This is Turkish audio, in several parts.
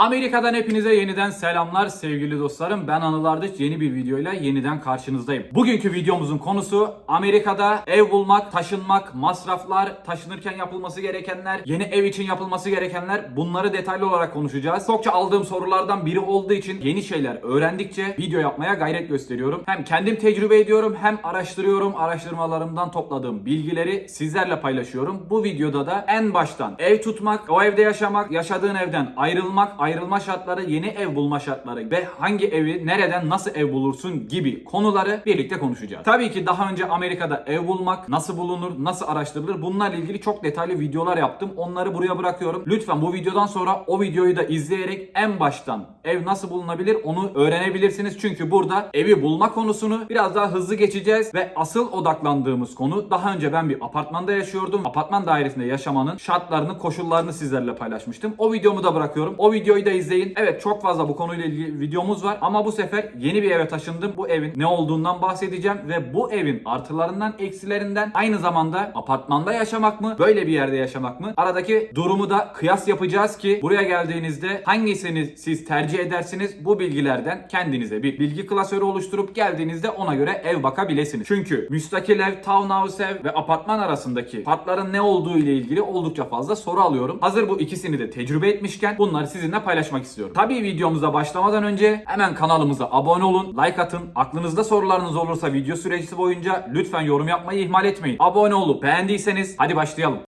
Amerika'dan hepinize yeniden selamlar sevgili dostlarım. Ben Anıl Ardıç yeni bir videoyla yeniden karşınızdayım. Bugünkü videomuzun konusu Amerika'da ev bulmak, taşınmak, masraflar, taşınırken yapılması gerekenler, yeni ev için yapılması gerekenler bunları detaylı olarak konuşacağız. Çokça aldığım sorulardan biri olduğu için yeni şeyler öğrendikçe video yapmaya gayret gösteriyorum. Hem kendim tecrübe ediyorum hem araştırıyorum. Araştırmalarımdan topladığım bilgileri sizlerle paylaşıyorum. Bu videoda da en baştan ev tutmak, o evde yaşamak, yaşadığın evden ayrılmak, ayrılma şartları, yeni ev bulma şartları ve hangi evi nereden nasıl ev bulursun gibi konuları birlikte konuşacağız. Tabii ki daha önce Amerika'da ev bulmak nasıl bulunur, nasıl araştırılır bunlarla ilgili çok detaylı videolar yaptım. Onları buraya bırakıyorum. Lütfen bu videodan sonra o videoyu da izleyerek en baştan ev nasıl bulunabilir onu öğrenebilirsiniz. Çünkü burada evi bulma konusunu biraz daha hızlı geçeceğiz ve asıl odaklandığımız konu daha önce ben bir apartmanda yaşıyordum. Apartman dairesinde yaşamanın şartlarını, koşullarını sizlerle paylaşmıştım. O videomu da bırakıyorum. O videoyu da izleyin. Evet çok fazla bu konuyla ilgili videomuz var ama bu sefer yeni bir eve taşındım. Bu evin ne olduğundan bahsedeceğim ve bu evin artılarından, eksilerinden aynı zamanda apartmanda yaşamak mı, böyle bir yerde yaşamak mı? Aradaki durumu da kıyas yapacağız ki buraya geldiğinizde hangisini siz tercih edersiniz bu bilgilerden kendinize bir bilgi klasörü oluşturup geldiğinizde ona göre ev bakabilirsiniz. Çünkü müstakil ev, townhouse ev ve apartman arasındaki farkların ne olduğu ile ilgili oldukça fazla soru alıyorum. Hazır bu ikisini de tecrübe etmişken bunları sizinle paylaşmak istiyorum. Tabii videomuza başlamadan önce hemen kanalımıza abone olun, like atın. Aklınızda sorularınız olursa video süreci boyunca lütfen yorum yapmayı ihmal etmeyin. Abone olup beğendiyseniz hadi başlayalım.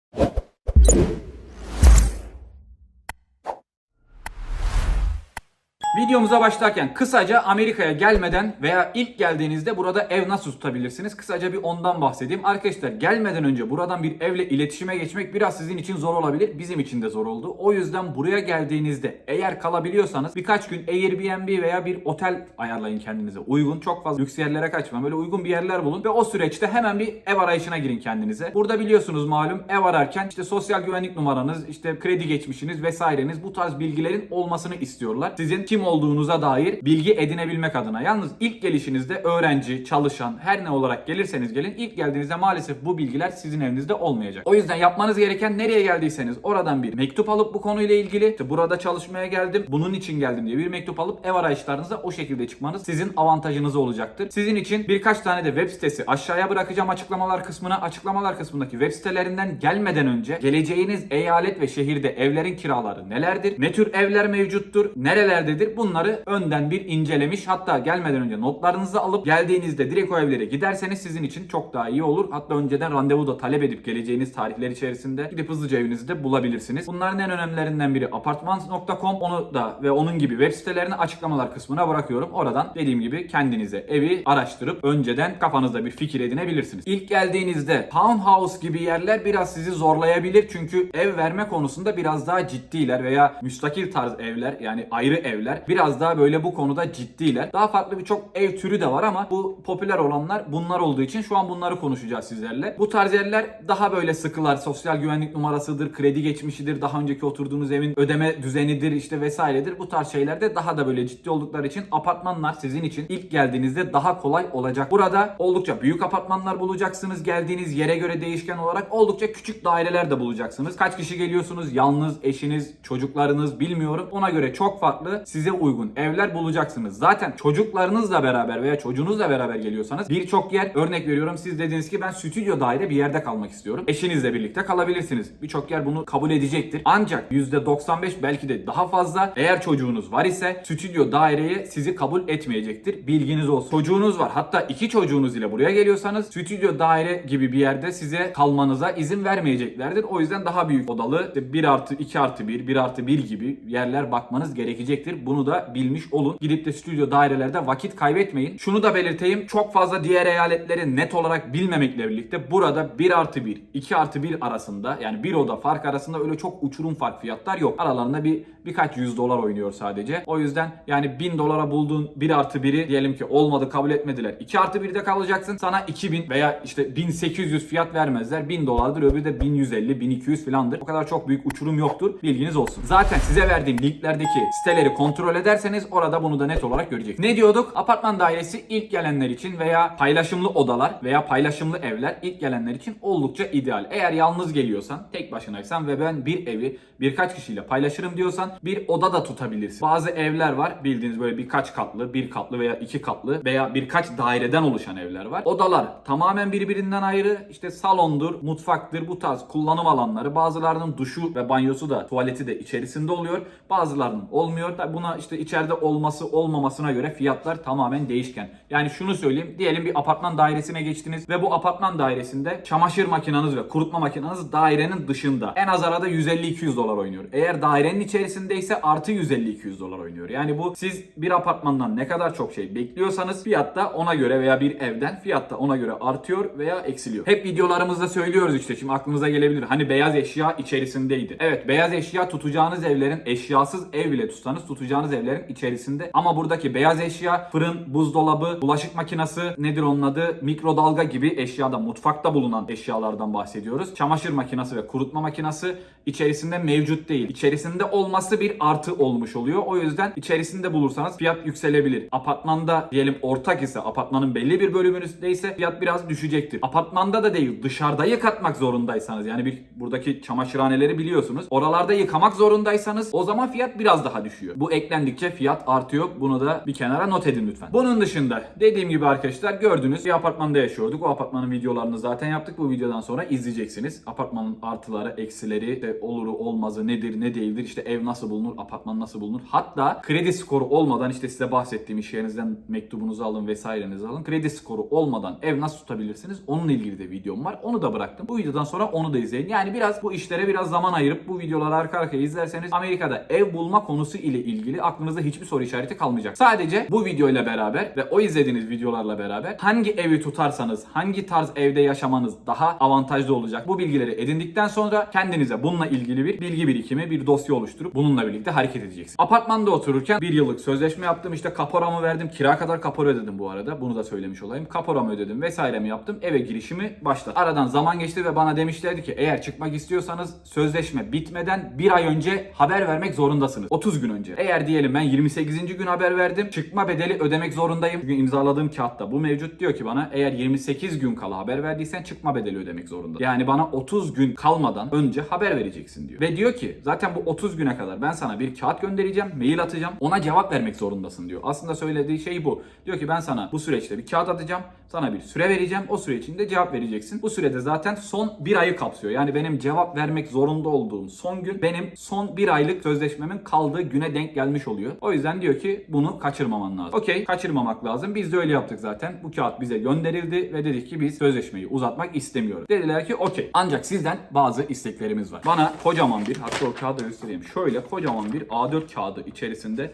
Videomuza başlarken kısaca Amerika'ya gelmeden veya ilk geldiğinizde burada ev nasıl tutabilirsiniz? Kısaca bir ondan bahsedeyim. Arkadaşlar gelmeden önce buradan bir evle iletişime geçmek biraz sizin için zor olabilir. Bizim için de zor oldu. O yüzden buraya geldiğinizde eğer kalabiliyorsanız birkaç gün Airbnb veya bir otel ayarlayın kendinize. Uygun, çok fazla lüks yerlere kaçmayın. Böyle uygun bir yerler bulun ve o süreçte hemen bir ev arayışına girin kendinize. Burada biliyorsunuz malum ev ararken işte sosyal güvenlik numaranız, işte kredi geçmişiniz vesaireniz bu tarz bilgilerin olmasını istiyorlar. Sizin kim olduğunuza dair bilgi edinebilmek adına. Yalnız ilk gelişinizde öğrenci, çalışan, her ne olarak gelirseniz gelin ilk geldiğinizde maalesef bu bilgiler sizin elinizde olmayacak. O yüzden yapmanız gereken nereye geldiyseniz oradan bir mektup alıp bu konuyla ilgili işte burada çalışmaya geldim, bunun için geldim diye bir mektup alıp ev arayışlarınıza o şekilde çıkmanız sizin avantajınız olacaktır. Sizin için birkaç tane de web sitesi aşağıya bırakacağım açıklamalar kısmına. Açıklamalar kısmındaki web sitelerinden gelmeden önce geleceğiniz eyalet ve şehirde evlerin kiraları nelerdir? Ne tür evler mevcuttur? Nerelerdedir? Bunları önden bir incelemiş. Hatta gelmeden önce notlarınızı alıp geldiğinizde direkt o evlere giderseniz sizin için çok daha iyi olur. Hatta önceden randevu da talep edip geleceğiniz tarihler içerisinde gidip hızlıca evinizi de bulabilirsiniz. Bunların en önemlilerinden biri apartmans.com. Onu da ve onun gibi web sitelerini açıklamalar kısmına bırakıyorum. Oradan dediğim gibi kendinize evi araştırıp önceden kafanızda bir fikir edinebilirsiniz. İlk geldiğinizde townhouse gibi yerler biraz sizi zorlayabilir. Çünkü ev verme konusunda biraz daha ciddiler veya müstakil tarz evler yani ayrı evler biraz daha böyle bu konuda ciddiler. Daha farklı birçok ev türü de var ama bu popüler olanlar bunlar olduğu için şu an bunları konuşacağız sizlerle. Bu tarz yerler daha böyle sıkılar. Sosyal güvenlik numarasıdır, kredi geçmişidir, daha önceki oturduğunuz evin ödeme düzenidir işte vesairedir. Bu tarz şeylerde daha da böyle ciddi oldukları için apartmanlar sizin için ilk geldiğinizde daha kolay olacak. Burada oldukça büyük apartmanlar bulacaksınız. Geldiğiniz yere göre değişken olarak oldukça küçük daireler de bulacaksınız. Kaç kişi geliyorsunuz? Yalnız, eşiniz, çocuklarınız bilmiyorum. Ona göre çok farklı size uygun evler bulacaksınız. Zaten çocuklarınızla beraber veya çocuğunuzla beraber geliyorsanız birçok yer örnek veriyorum siz dediniz ki ben stüdyo daire bir yerde kalmak istiyorum. Eşinizle birlikte kalabilirsiniz. Birçok yer bunu kabul edecektir. Ancak %95 belki de daha fazla eğer çocuğunuz var ise stüdyo daireye sizi kabul etmeyecektir. Bilginiz olsun. Çocuğunuz var. Hatta iki çocuğunuz ile buraya geliyorsanız stüdyo daire gibi bir yerde size kalmanıza izin vermeyeceklerdir. O yüzden daha büyük odalı işte 1 artı 2 artı 1, 1 artı 1 gibi yerler bakmanız gerekecektir. Bunu da bilmiş olun. Gidip de stüdyo dairelerde vakit kaybetmeyin. Şunu da belirteyim. Çok fazla diğer eyaletleri net olarak bilmemekle birlikte burada 1 artı 1, 2 artı 1 arasında yani bir oda fark arasında öyle çok uçurum fark fiyatlar yok. Aralarında bir birkaç yüz dolar oynuyor sadece. O yüzden yani 1000 dolara bulduğun 1 artı 1'i diyelim ki olmadı kabul etmediler. 2 artı 1'de kalacaksın. Sana 2000 veya işte 1800 fiyat vermezler. 1000 dolardır öbürü de 1150, 1200 filandır. O kadar çok büyük uçurum yoktur. Bilginiz olsun. Zaten size verdiğim linklerdeki siteleri kontrol kontrol ederseniz orada bunu da net olarak göreceksiniz. Ne diyorduk? Apartman dairesi ilk gelenler için veya paylaşımlı odalar veya paylaşımlı evler ilk gelenler için oldukça ideal. Eğer yalnız geliyorsan, tek başınaysan ve ben bir evi birkaç kişiyle paylaşırım diyorsan bir oda da tutabilirsin. Bazı evler var bildiğiniz böyle birkaç katlı, bir katlı veya iki katlı veya birkaç daireden oluşan evler var. Odalar tamamen birbirinden ayrı. İşte salondur, mutfaktır bu tarz kullanım alanları. Bazılarının duşu ve banyosu da tuvaleti de içerisinde oluyor. Bazılarının olmuyor. Buna işte içeride olması olmamasına göre fiyatlar tamamen değişken. Yani şunu söyleyeyim. Diyelim bir apartman dairesine geçtiniz ve bu apartman dairesinde çamaşır makinanız ve kurutma makinanız dairenin dışında. En az arada 150-200 dolar oynuyor. Eğer dairenin içerisindeyse artı 150-200 dolar oynuyor. Yani bu siz bir apartmandan ne kadar çok şey bekliyorsanız fiyat da ona göre veya bir evden fiyat da ona göre artıyor veya eksiliyor. Hep videolarımızda söylüyoruz işte şimdi aklınıza gelebilir. Hani beyaz eşya içerisindeydi. Evet beyaz eşya tutacağınız evlerin eşyasız ev bile tutsanız tutacağınız evlerin içerisinde. Ama buradaki beyaz eşya fırın, buzdolabı, bulaşık makinesi nedir onun adı? Mikrodalga gibi eşyada mutfakta bulunan eşyalardan bahsediyoruz. Çamaşır makinesi ve kurutma makinesi içerisinde mevcut değil. İçerisinde olması bir artı olmuş oluyor. O yüzden içerisinde bulursanız fiyat yükselebilir. Apartmanda diyelim ortak ise apartmanın belli bir bölümündeyse fiyat biraz düşecektir. Apartmanda da değil dışarıda yıkatmak zorundaysanız yani bir buradaki çamaşırhaneleri biliyorsunuz. Oralarda yıkamak zorundaysanız o zaman fiyat biraz daha düşüyor. Bu eklendikçe fiyat artıyor. Bunu da bir kenara not edin lütfen. Bunun dışında dediğim gibi arkadaşlar gördünüz bir apartmanda yaşıyorduk. O apartmanın videolarını zaten yaptık. Bu videodan sonra izleyeceksiniz. Apartmanın artıları, eksileri, işte oluru, olmazı, nedir, ne değildir, işte ev nasıl bulunur, apartman nasıl bulunur. Hatta kredi skoru olmadan işte size bahsettiğim iş yerinizden mektubunuzu alın vesairenizi alın. Kredi skoru olmadan ev nasıl tutabilirsiniz? Onunla ilgili de videom var. Onu da bıraktım. Bu videodan sonra onu da izleyin. Yani biraz bu işlere biraz zaman ayırıp bu videoları arka arkaya izlerseniz Amerika'da ev bulma konusu ile ilgili aklınızda hiçbir soru işareti kalmayacak. Sadece bu videoyla beraber ve o izlediğiniz videolarla beraber hangi evi tutarsanız, hangi tarz evde yaşamanız daha avantajlı olacak. Bu bilgileri edindikten sonra kendinize bununla ilgili bir bilgi birikimi, bir dosya oluşturup bununla birlikte hareket edeceksiniz. Apartmanda otururken bir yıllık sözleşme yaptım. İşte kaporamı verdim. Kira kadar kapora ödedim bu arada. Bunu da söylemiş olayım. Kaporamı ödedim vesairemi yaptım. Eve girişimi başladı. Aradan zaman geçti ve bana demişlerdi ki eğer çıkmak istiyorsanız sözleşme bitmeden bir ay önce haber vermek zorundasınız. 30 gün önce. Eğer diyelim ben 28. gün haber verdim. Çıkma bedeli ödemek zorundayım. Çünkü imzaladığım kağıtta bu mevcut diyor ki bana eğer 28 gün kala haber verdiysen çıkma bedeli ödemek zorunda. Yani bana 30 gün kalmadan önce haber vereceksin diyor. Ve diyor ki zaten bu 30 güne kadar ben sana bir kağıt göndereceğim, mail atacağım. Ona cevap vermek zorundasın diyor. Aslında söylediği şey bu. Diyor ki ben sana bu süreçte bir kağıt atacağım. Sana bir süre vereceğim. O süre içinde cevap vereceksin. Bu sürede zaten son bir ayı kapsıyor. Yani benim cevap vermek zorunda olduğum son gün benim son bir aylık sözleşmemin kaldığı güne denk gelmiş oluyor. O yüzden diyor ki bunu kaçırmaman lazım. Okey kaçırmamak lazım. Biz de öyle yaptık zaten. Bu kağıt bize gönderildi ve dedik ki biz sözleşmeyi uzatmak istemiyoruz. Dediler ki okey. Ancak sizden bazı isteklerimiz var. Bana kocaman bir hatta o kağıdı göstereyim. Şöyle kocaman bir A4 kağıdı içerisinde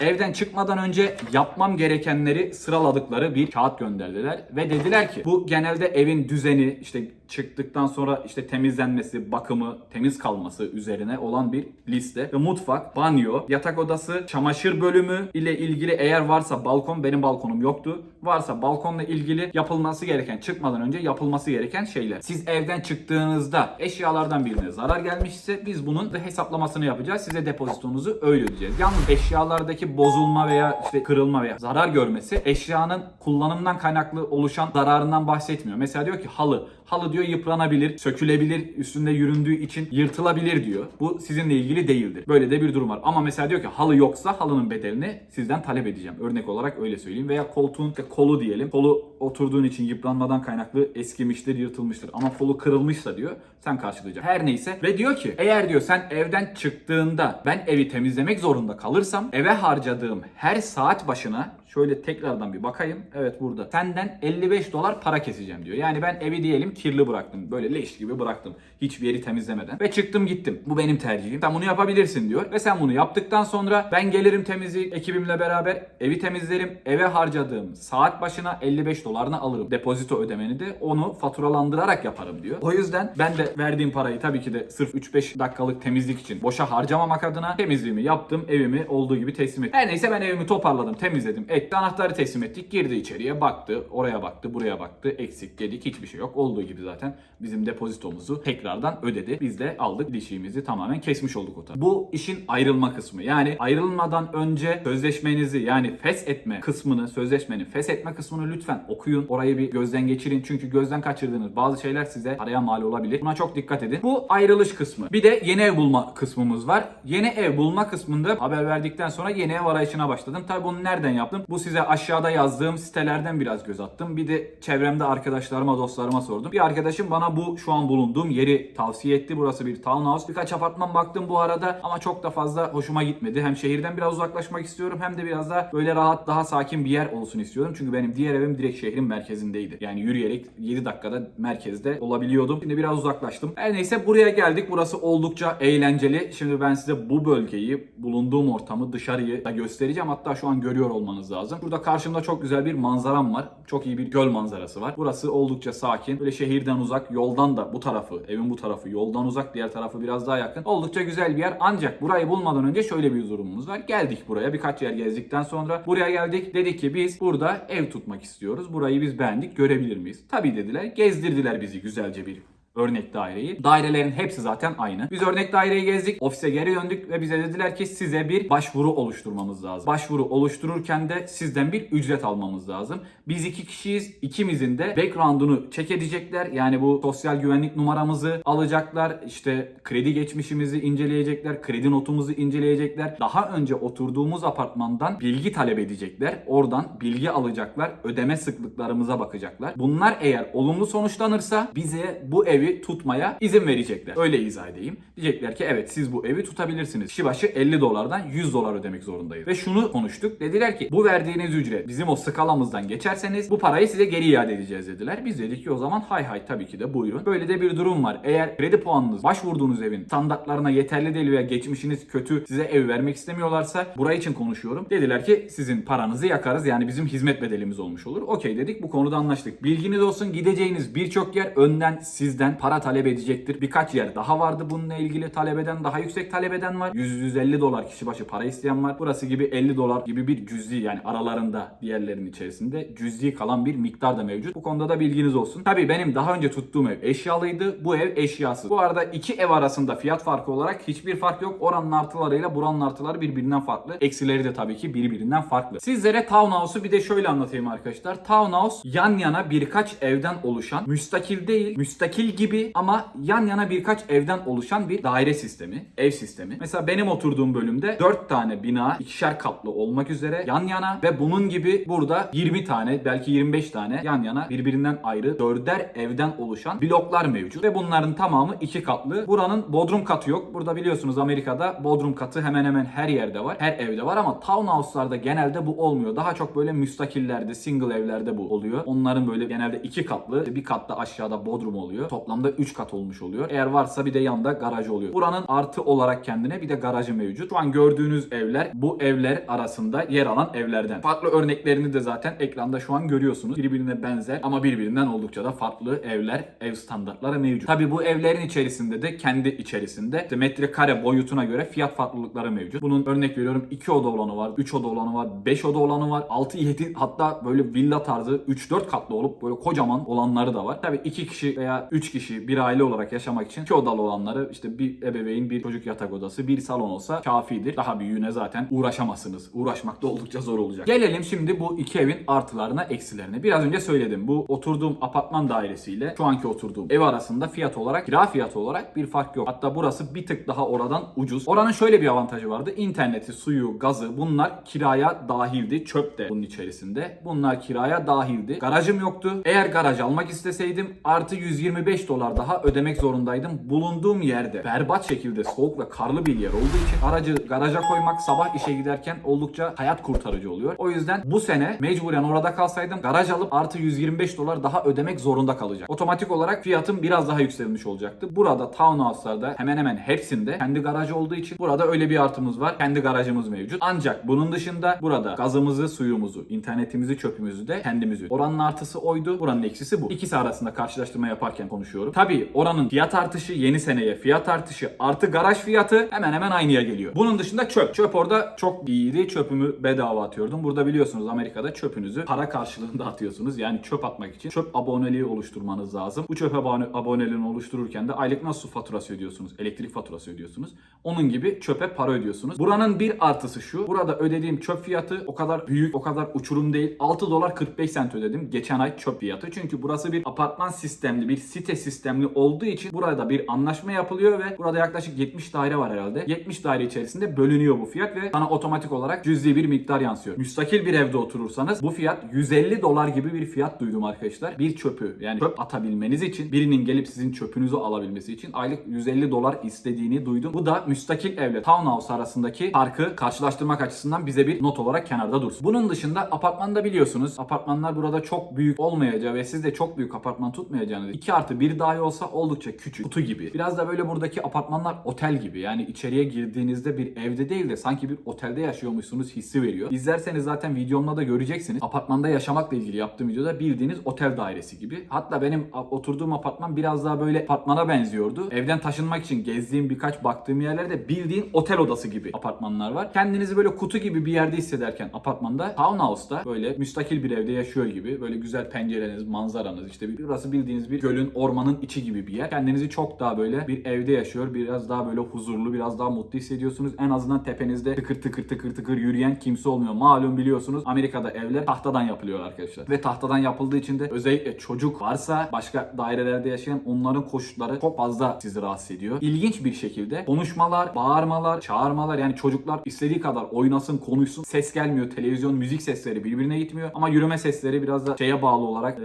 Evden çıkmadan önce yapmam gerekenleri sıraladıkları bir kağıt gönderdiler ve dediler ki bu genelde evin düzeni işte çıktıktan sonra işte temizlenmesi, bakımı, temiz kalması üzerine olan bir liste. Ve mutfak, banyo, yatak odası, çamaşır bölümü ile ilgili eğer varsa balkon, benim balkonum yoktu. Varsa balkonla ilgili yapılması gereken, çıkmadan önce yapılması gereken şeyler. Siz evden çıktığınızda eşyalardan birine zarar gelmişse biz bunun da hesaplamasını yapacağız. Size depozitonuzu öyle ödeyeceğiz. Yalnız eşyalardaki bozulma veya işte kırılma veya zarar görmesi eşyanın kullanımdan kaynaklı oluşan zararından bahsetmiyor. Mesela diyor ki halı. Halı diyor yıpranabilir, sökülebilir, üstünde yüründüğü için yırtılabilir diyor. Bu sizinle ilgili değildir. Böyle de bir durum var. Ama mesela diyor ki halı yoksa halının bedelini sizden talep edeceğim. Örnek olarak öyle söyleyeyim. Veya koltuğun kolu diyelim. Kolu oturduğun için yıpranmadan kaynaklı eskimiştir, yırtılmıştır. Ama kolu kırılmışsa diyor sen karşılayacaksın. Her neyse. Ve diyor ki eğer diyor sen evden çıktığında ben evi temizlemek zorunda kalırsam eve harcadığım her saat başına şöyle tekrardan bir bakayım. Evet burada. Senden 55 dolar para keseceğim diyor. Yani ben evi diyelim kirli bıraktım. Böyle leş gibi bıraktım. Hiçbir yeri temizlemeden. Ve çıktım gittim. Bu benim tercihim. Sen bunu yapabilirsin diyor. Ve sen bunu yaptıktan sonra ben gelirim temizlik ekibimle beraber evi temizlerim. Eve harcadığım saat başına 55 dolarını alırım. Depozito ödemeni de onu faturalandırarak yaparım diyor. O yüzden ben de verdiğim parayı tabii ki de sırf 3-5 dakikalık temizlik için boşa harcamamak adına temizliğimi yaptım. Evimi olduğu gibi teslim ettim. Her neyse ben evimi toparladım, temizledim. Etti anahtarı teslim ettik. Girdi içeriye baktı. Oraya baktı, buraya baktı. Eksik dedik. Hiçbir şey yok. Olduğu gibi zaten. bizim depozitomuzu tekrardan ödedi. Biz de aldık ilişiğimizi tamamen kesmiş olduk o taraf. Bu işin ayrılma kısmı. Yani ayrılmadan önce sözleşmenizi yani fes etme kısmını, sözleşmenin fes etme kısmını lütfen okuyun. Orayı bir gözden geçirin. Çünkü gözden kaçırdığınız bazı şeyler size araya mal olabilir. Buna çok dikkat edin. Bu ayrılış kısmı. Bir de yeni ev bulma kısmımız var. Yeni ev bulma kısmında haber verdikten sonra yeni ev arayışına başladım. Tabii bunu nereden yaptım? Bu size aşağıda yazdığım sitelerden biraz göz attım. Bir de çevremde arkadaşlarıma, dostlarıma sordum. Bir arkadaşım bana bu şu an bulunduğum yeri tavsiye etti. Burası bir townhouse. Birkaç apartman baktım bu arada ama çok da fazla hoşuma gitmedi. Hem şehirden biraz uzaklaşmak istiyorum hem de biraz da böyle rahat, daha sakin bir yer olsun istiyorum. Çünkü benim diğer evim direkt şehrin merkezindeydi. Yani yürüyerek 7 dakikada merkezde olabiliyordum. Şimdi biraz uzaklaştım. Her neyse buraya geldik. Burası oldukça eğlenceli. Şimdi ben size bu bölgeyi, bulunduğum ortamı, dışarıyı da göstereceğim. Hatta şu an görüyor olmanız lazım. Burada karşımda çok güzel bir manzaram var. Çok iyi bir göl manzarası var. Burası oldukça sakin. Böyle şehirden uzak, yoldan da bu tarafı, evin bu tarafı yoldan uzak, diğer tarafı biraz daha yakın. Oldukça güzel bir yer. Ancak burayı bulmadan önce şöyle bir durumumuz var. Geldik buraya birkaç yer gezdikten sonra buraya geldik. Dedik ki biz burada ev tutmak istiyoruz. Burayı biz beğendik. Görebilir miyiz? Tabii dediler. Gezdirdiler bizi güzelce bir örnek daireyi. Dairelerin hepsi zaten aynı. Biz örnek daireyi gezdik, ofise geri döndük ve bize dediler ki size bir başvuru oluşturmamız lazım. Başvuru oluştururken de sizden bir ücret almamız lazım. Biz iki kişiyiz. İkimizin de background'unu check edecekler. Yani bu sosyal güvenlik numaramızı alacaklar. İşte kredi geçmişimizi inceleyecekler. Kredi notumuzu inceleyecekler. Daha önce oturduğumuz apartmandan bilgi talep edecekler. Oradan bilgi alacaklar. Ödeme sıklıklarımıza bakacaklar. Bunlar eğer olumlu sonuçlanırsa bize bu evi tutmaya izin verecekler. Öyle izah edeyim. Diyecekler ki evet siz bu evi tutabilirsiniz. Kişi başı 50 dolardan 100 dolar ödemek zorundayız. Ve şunu konuştuk. Dediler ki bu verdiğiniz ücret bizim o skalamızdan geçerseniz bu parayı size geri iade edeceğiz dediler. Biz dedik ki o zaman hay hay tabii ki de buyurun. Böyle de bir durum var. Eğer kredi puanınız başvurduğunuz evin standartlarına yeterli değil veya geçmişiniz kötü size ev vermek istemiyorlarsa burayı için konuşuyorum. Dediler ki sizin paranızı yakarız yani bizim hizmet bedelimiz olmuş olur. Okey dedik bu konuda anlaştık. Bilginiz olsun gideceğiniz birçok yer önden sizden para talep edecektir. Birkaç yer daha vardı bununla ilgili talep eden daha yüksek talep eden var. 100-150 dolar kişi başı para isteyen var. Burası gibi 50 dolar gibi bir cüzi yani aralarında diğerlerin içerisinde cüzi kalan bir miktar da mevcut. Bu konuda da bilginiz olsun. Tabii benim daha önce tuttuğum ev eşyalıydı. Bu ev eşyasız. Bu arada iki ev arasında fiyat farkı olarak hiçbir fark yok. Oranın artılarıyla buranın artıları birbirinden farklı. Eksileri de tabii ki birbirinden farklı. Sizlere townhouse'u bir de şöyle anlatayım arkadaşlar. Townhouse yan yana birkaç evden oluşan müstakil değil, müstakil gibi ama yan yana birkaç evden oluşan bir daire sistemi, ev sistemi. Mesela benim oturduğum bölümde 4 tane bina ikişer katlı olmak üzere yan yana ve bunun gibi burada 20 tane belki 25 tane yan yana birbirinden ayrı dörder evden oluşan bloklar mevcut ve bunların tamamı iki katlı. Buranın bodrum katı yok. Burada biliyorsunuz Amerika'da bodrum katı hemen hemen her yerde var. Her evde var ama townhouse'larda genelde bu olmuyor. Daha çok böyle müstakillerde, single evlerde bu oluyor. Onların böyle genelde iki katlı, bir katta aşağıda bodrum oluyor. Toplamda 3 kat olmuş oluyor. Eğer varsa bir de yanında garaj oluyor. Buranın artı olarak kendine bir de garajı mevcut. Şu an gördüğünüz evler bu evler arasında yer alan evlerden. Farklı örneklerini de zaten ekranda şu an görüyorsunuz. Birbirine benzer ama birbirinden oldukça da farklı evler, ev standartları mevcut. Tabi bu evlerin içerisinde de kendi içerisinde işte metrekare boyutuna göre fiyat farklılıkları mevcut. Bunun örnek veriyorum 2 oda olanı var, 3 oda olanı var, 5 oda olanı var, 6 7 hatta böyle villa tarzı 3-4 katlı olup böyle kocaman olanları da var. Tabi 2 kişi veya 3 kişi bir aile olarak yaşamak için 2 odalı olanları işte bir ebeveyn, bir çocuk yatak odası, bir salon olsa kafidir. Daha büyüğüne zaten uğraşamazsınız. Uğraşmak da oldukça zor olacak. Gelelim şimdi bu iki evin artılarına, eksilerine. Biraz önce söyledim. Bu oturduğum apartman dairesiyle şu anki oturduğum ev arasında fiyat olarak, kira fiyatı olarak bir fark yok. Hatta burası bir tık daha oradan ucuz. Oranın şöyle bir avantajı vardı. İnterneti, suyu, gazı bunlar kiraya dahildi. Çöp de bunun içerisinde. Bunlar kiraya dahildi. Garajım yoktu. Eğer garaj almak isteseydim artı 125 dolar daha ödemek zorundaydım. Bulunduğum yerde berbat şekilde soğuk ve karlı bir yer olduğu için aracı garaja koymak sabah işe giderken oldukça hayat kurtarıcı oluyor. O yüzden bu sene mecburen orada kalsaydım garaj alıp artı 125 dolar daha ödemek zorunda kalacak. Otomatik olarak fiyatım biraz daha yükselmiş olacaktı. Burada townhouse'larda hemen hemen hepsinde kendi garajı olduğu için burada öyle bir artımız var. Kendi garajımız mevcut. Ancak bunun dışında burada gazımızı, suyumuzu, internetimizi, çöpümüzü de kendimiz. Oranın artısı oydu, buranın eksisi bu. İkisi arasında karşılaştırma yaparken konuşuyorum. Konuşuyorum. Tabii oranın fiyat artışı yeni seneye fiyat artışı artı garaj fiyatı hemen hemen aynıya geliyor. Bunun dışında çöp. Çöp orada çok iyiydi. Çöpümü bedava atıyordum. Burada biliyorsunuz Amerika'da çöpünüzü para karşılığında atıyorsunuz. Yani çöp atmak için çöp aboneliği oluşturmanız lazım. Bu çöp abone aboneliğini oluştururken de aylık nasıl faturası ödüyorsunuz? Elektrik faturası ödüyorsunuz. Onun gibi çöpe para ödüyorsunuz. Buranın bir artısı şu. Burada ödediğim çöp fiyatı o kadar büyük, o kadar uçurum değil. 6 dolar 45 sent ödedim geçen ay çöp fiyatı. Çünkü burası bir apartman sistemli, bir site sistemli olduğu için burada bir anlaşma yapılıyor ve burada yaklaşık 70 daire var herhalde. 70 daire içerisinde bölünüyor bu fiyat ve sana otomatik olarak cüzi bir miktar yansıyor. Müstakil bir evde oturursanız bu fiyat 150 dolar gibi bir fiyat duydum arkadaşlar. Bir çöpü yani çöp atabilmeniz için birinin gelip sizin çöpünüzü alabilmesi için aylık 150 dolar istediğini duydum. Bu da müstakil evle townhouse arasındaki farkı karşılaştırmak açısından bize bir not olarak kenarda dursun. Bunun dışında apartmanda biliyorsunuz apartmanlar burada çok büyük olmayacağı ve siz de çok büyük apartman tutmayacağınız 2 artı 1 dahi olsa oldukça küçük kutu gibi. Biraz da böyle buradaki apartmanlar otel gibi yani içeriye girdiğinizde bir evde değil de sanki bir otelde yaşıyormuşsunuz hissi veriyor. İzlerseniz zaten videomda da göreceksiniz. Apartmanda yaşamakla ilgili yaptığım videoda bildiğiniz otel dairesi gibi. Hatta benim oturduğum apartman biraz daha böyle apartmana benziyordu. Evden taşınmak için gezdiğim birkaç baktığım yerlerde bildiğin otel odası gibi apartmanlar var. Kendinizi böyle kutu gibi bir yerde hissederken apartmanda townhouse'da böyle müstakil bir evde yaşıyor gibi böyle güzel pencereleriniz, manzaranız işte burası bildiğiniz bir gölün, ormanın içi gibi bir yer. Kendinizi çok daha böyle bir evde yaşıyor, biraz daha böyle huzurlu, biraz daha mutlu hissediyorsunuz. En azından tepenizde tıkır tıkır tıkır tıkır yürüyen kimse olmuyor. Malum biliyorsunuz Amerika'da evler tahtadan yapılıyor arkadaşlar. Ve tahtadan yapıldığı için de özellikle çocuk varsa başka dairelerde yaşayan onların koşulları çok fazla sizi rahatsız ediyor. İlginç bir şekilde konuşmalar, bağırmalar, çağırmalar yani çocuklar istediği kadar oynasın, konuşsun. Ses gelmiyor. Televizyon, müzik sesleri birbirine gitmiyor. Ama yürüme sesleri biraz da şeye bağlı olarak e,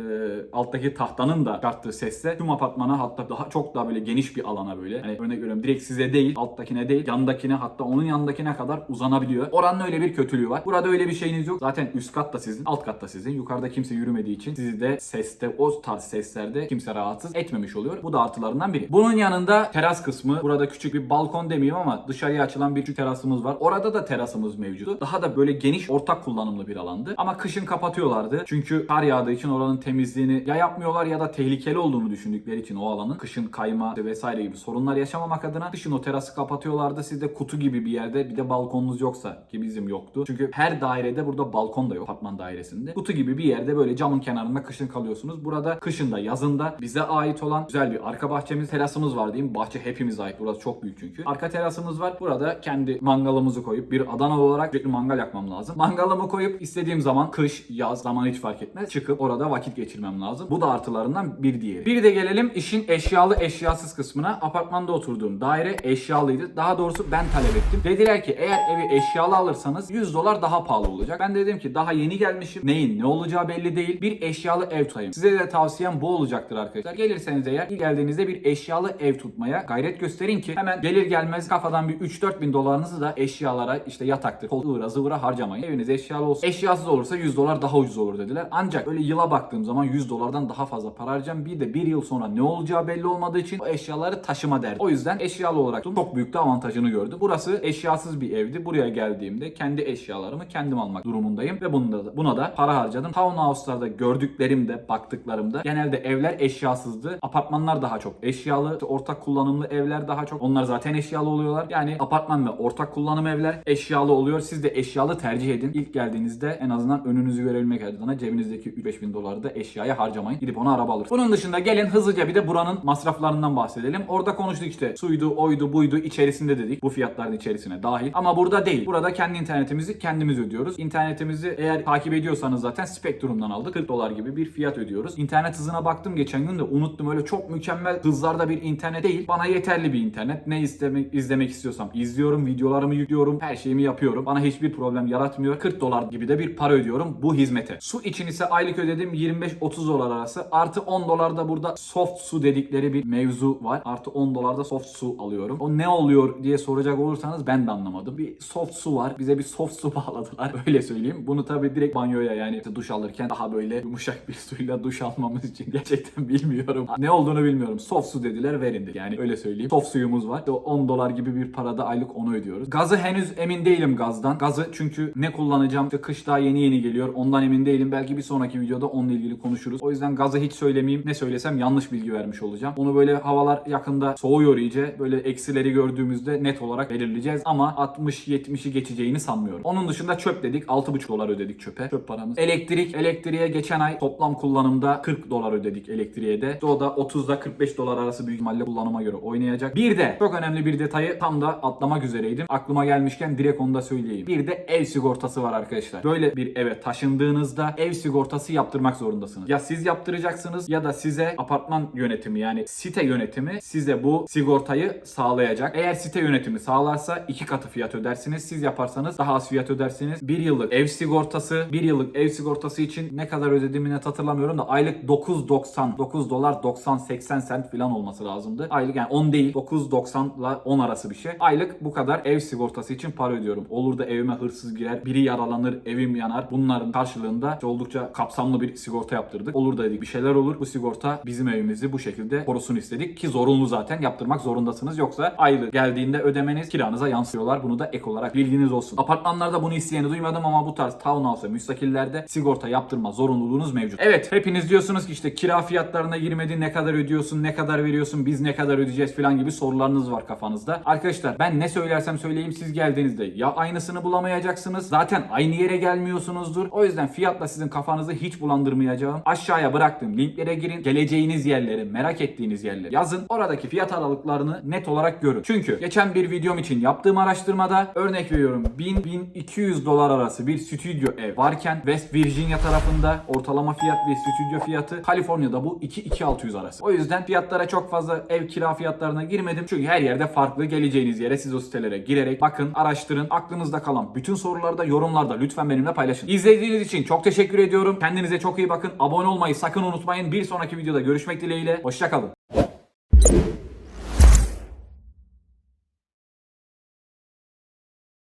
alttaki tahtanın da çıkarttığı sesle tüm apartmana hatta daha çok daha böyle geniş bir alana böyle. Hani örnek veriyorum direkt size değil, alttakine değil, yandakine hatta onun yanındakine kadar uzanabiliyor. Oranın öyle bir kötülüğü var. Burada öyle bir şeyiniz yok. Zaten üst kat da sizin, alt kat da sizin. Yukarıda kimse yürümediği için sizi de seste, o tarz seslerde kimse rahatsız etmemiş oluyor. Bu da artılarından biri. Bunun yanında teras kısmı. Burada küçük bir balkon demeyeyim ama dışarıya açılan bir küçük terasımız var. Orada da terasımız mevcut. Daha da böyle geniş ortak kullanımlı bir alandı. Ama kışın kapatıyorlardı. Çünkü kar yağdığı için oranın temizliğini ya yapmıyorlar ya da tehlikeli olduğunu düşündükleri için o alanın kışın kayma vesaire gibi sorunlar yaşamamak adına kışın o terası kapatıyorlardı. Siz de kutu gibi bir yerde bir de balkonunuz yoksa ki bizim yoktu. Çünkü her dairede burada balkon da yok apartman dairesinde. Kutu gibi bir yerde böyle camın kenarında kışın kalıyorsunuz. Burada kışın da yazın da bize ait olan güzel bir arka bahçemiz, terasımız var diyeyim. Bahçe hepimize ait. Burası çok büyük çünkü. Arka terasımız var. Burada kendi mangalımızı koyup bir Adanalı olarak sürekli mangal yakmam lazım. Mangalımı koyup istediğim zaman kış, yaz zaman hiç fark etmez. Çıkıp orada vakit geçirmem lazım. Bu da artılarından bir diğeri. Bir de gelelim işin eşyalı eşyasız kısmına. Apartmanda oturduğum daire eşyalıydı. Daha doğrusu ben talep ettim. Dediler ki eğer evi eşyalı alırsanız 100 dolar daha pahalı olacak. Ben de dedim ki daha yeni gelmişim. Neyin ne olacağı belli değil. Bir eşyalı ev tutayım. Size de tavsiyem bu olacaktır arkadaşlar. Gelirseniz eğer ilk geldiğinizde bir eşyalı ev tutmaya gayret gösterin ki hemen gelir gelmez kafadan bir 3-4 bin dolarınızı da eşyalara işte yataktır, kol ıvıra zıvıra harcamayın. Eviniz eşyalı olsun. Eşyasız olursa 100 dolar daha ucuz olur dediler. Ancak öyle yıla baktığım zaman 100 dolardan daha fazla para harcayacağım. Bir de bir yıl sonra ne olacağı belli olmadığı için eşyaları taşıma derdi. O yüzden eşyalı olarak çok büyük de avantajını gördüm. Burası eşyasız bir evdi. Buraya geldiğimde kendi eşyalarımı kendim almak durumundayım ve bunda da, buna da para harcadım. Townhouse'larda gördüklerimde, baktıklarımda genelde evler eşyasızdı. Apartmanlar daha çok eşyalı. İşte ortak kullanımlı evler daha çok. Onlar zaten eşyalı oluyorlar. Yani apartman ve ortak kullanım evler eşyalı oluyor. Siz de eşyalı tercih edin. İlk geldiğinizde en azından önünüzü görebilmek adına cebinizdeki 3-5 bin doları da eşyaya harcamayın. Gidip onu araba alır. Bunun dışında gelin hızlıca bir de buranın masraflarından bahsedelim. Orada konuştuk işte suydu, oydu, buydu içerisinde dedik. Bu fiyatların içerisine dahil. Ama burada değil. Burada kendi internetimizi kendimiz ödüyoruz. İnternetimizi eğer takip ediyorsanız zaten Spectrum'dan aldık. 40 dolar gibi bir fiyat ödüyoruz. İnternet hızına baktım geçen gün de unuttum. Öyle çok mükemmel hızlarda bir internet değil. Bana yeterli bir internet. Ne istemek, izlemek istiyorsam izliyorum. Videolarımı yüklüyorum. Her şeyimi yapıyorum. Bana hiçbir problem yaratmıyor. 40 dolar gibi de bir para ödüyorum bu hizmete. Su için ise aylık ödedim 25-30 dolar arası. Artı 10 dolar da burada soft su dedikleri bir mevzu var. Artı 10 dolar da soft su alıyorum. O ne oluyor diye soracak olursanız ben de anlamadım. Bir soft su var. Bize bir soft su bağladılar. Öyle söyleyeyim. Bunu tabii direkt banyoya yani işte duş alırken daha böyle yumuşak bir suyla duş almamız için gerçekten bilmiyorum. Ne olduğunu bilmiyorum. Soft su dediler verin dedi. Yani öyle söyleyeyim. Soft suyumuz var. İşte o 10 dolar gibi bir parada aylık onu ödüyoruz. Gazı henüz emin değilim gazdan. Gazı çünkü ne kullanacağım? İşte kış daha yeni yeni geliyor. Ondan emin değilim. Belki bir sonraki videoda onunla ilgili konuşuruz. O yüzden gazı hiç söylemeyeyim. Ne söylesem yanlış yanlış bilgi vermiş olacağım. Onu böyle havalar yakında soğuyor iyice. Böyle eksileri gördüğümüzde net olarak belirleyeceğiz. Ama 60-70'i geçeceğini sanmıyorum. Onun dışında çöp dedik. 6,5 dolar ödedik çöpe. Çöp paramız. Elektrik. Elektriğe geçen ay toplam kullanımda 40 dolar ödedik elektriğe de. O da 30'da 45 dolar arası büyük ihtimalle kullanıma göre oynayacak. Bir de çok önemli bir detayı tam da atlamak üzereydim. Aklıma gelmişken direkt onu da söyleyeyim. Bir de ev sigortası var arkadaşlar. Böyle bir eve taşındığınızda ev sigortası yaptırmak zorundasınız. Ya siz yaptıracaksınız ya da size apartman yönetimi yani site yönetimi size bu sigortayı sağlayacak. Eğer site yönetimi sağlarsa iki katı fiyat ödersiniz. Siz yaparsanız daha az fiyat ödersiniz. Bir yıllık ev sigortası, bir yıllık ev sigortası için ne kadar ödediğimi net hatırlamıyorum da aylık 9.90 9 dolar 90 80 sent falan olması lazımdı. Aylık yani 10 değil 9.90 ile 10 arası bir şey. Aylık bu kadar ev sigortası için para ödüyorum. Olur da evime hırsız girer, biri yaralanır, evim yanar. Bunların karşılığında işte oldukça kapsamlı bir sigorta yaptırdık. Olur da dedik bir şeyler olur. Bu sigorta bizim evimizi bu şekilde korusun istedik ki zorunlu zaten yaptırmak zorundasınız. Yoksa aylık geldiğinde ödemeniz kiranıza yansıyorlar. Bunu da ek olarak bilginiz olsun. Apartmanlarda bunu isteyeni duymadım ama bu tarz townhouse ve müstakillerde sigorta yaptırma zorunluluğunuz mevcut. Evet hepiniz diyorsunuz ki işte kira fiyatlarına girmedi ne kadar ödüyorsun ne kadar veriyorsun biz ne kadar ödeyeceğiz falan gibi sorularınız var kafanızda. Arkadaşlar ben ne söylersem söyleyeyim siz geldiğinizde ya aynısını bulamayacaksınız zaten aynı yere gelmiyorsunuzdur. O yüzden fiyatla sizin kafanızı hiç bulandırmayacağım. Aşağıya bıraktığım linklere girin. Geleceğiniz yerleri, merak ettiğiniz yerleri yazın. Oradaki fiyat aralıklarını net olarak görün. Çünkü geçen bir videom için yaptığım araştırmada örnek veriyorum 1000-1200 dolar arası bir stüdyo ev varken West Virginia tarafında ortalama fiyat ve stüdyo fiyatı Kaliforniya'da bu 2-2600 arası. O yüzden fiyatlara çok fazla ev kira fiyatlarına girmedim. Çünkü her yerde farklı. Geleceğiniz yere siz o sitelere girerek bakın, araştırın. Aklınızda kalan bütün soruları da yorumlarda lütfen benimle paylaşın. İzlediğiniz için çok teşekkür ediyorum. Kendinize çok iyi bakın. Abone olmayı sakın unutmayın. Bir sonraki videoda görüşmek dileğiyle. Hoşçakalın.